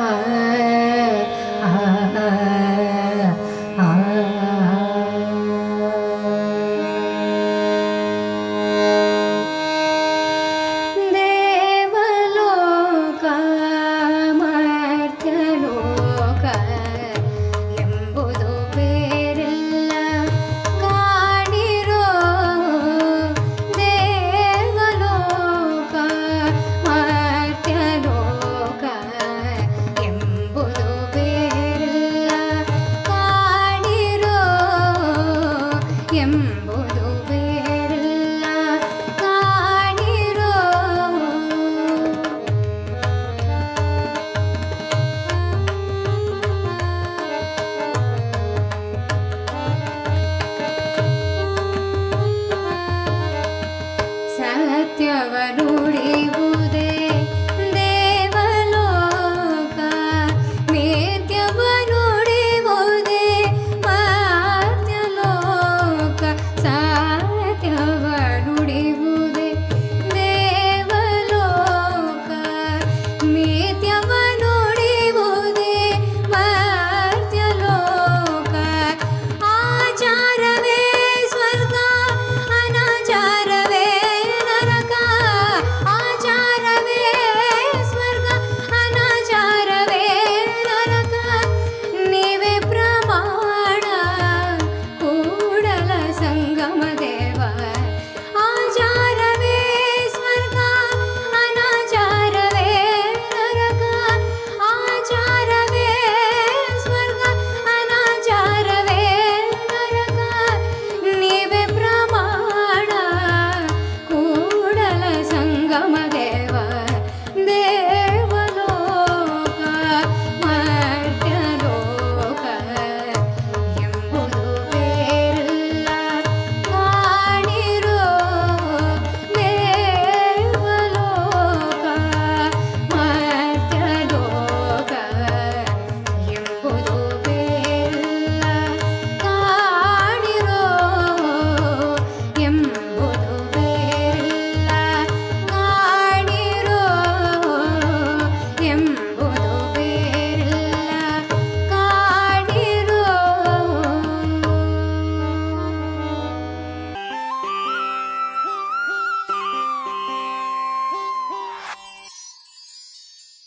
아, 예. ಎಂಬುದು ಬೇರೆಲ್ಲ ಕಾಣಿರೋ ಸತ್ಯವನುಡಿ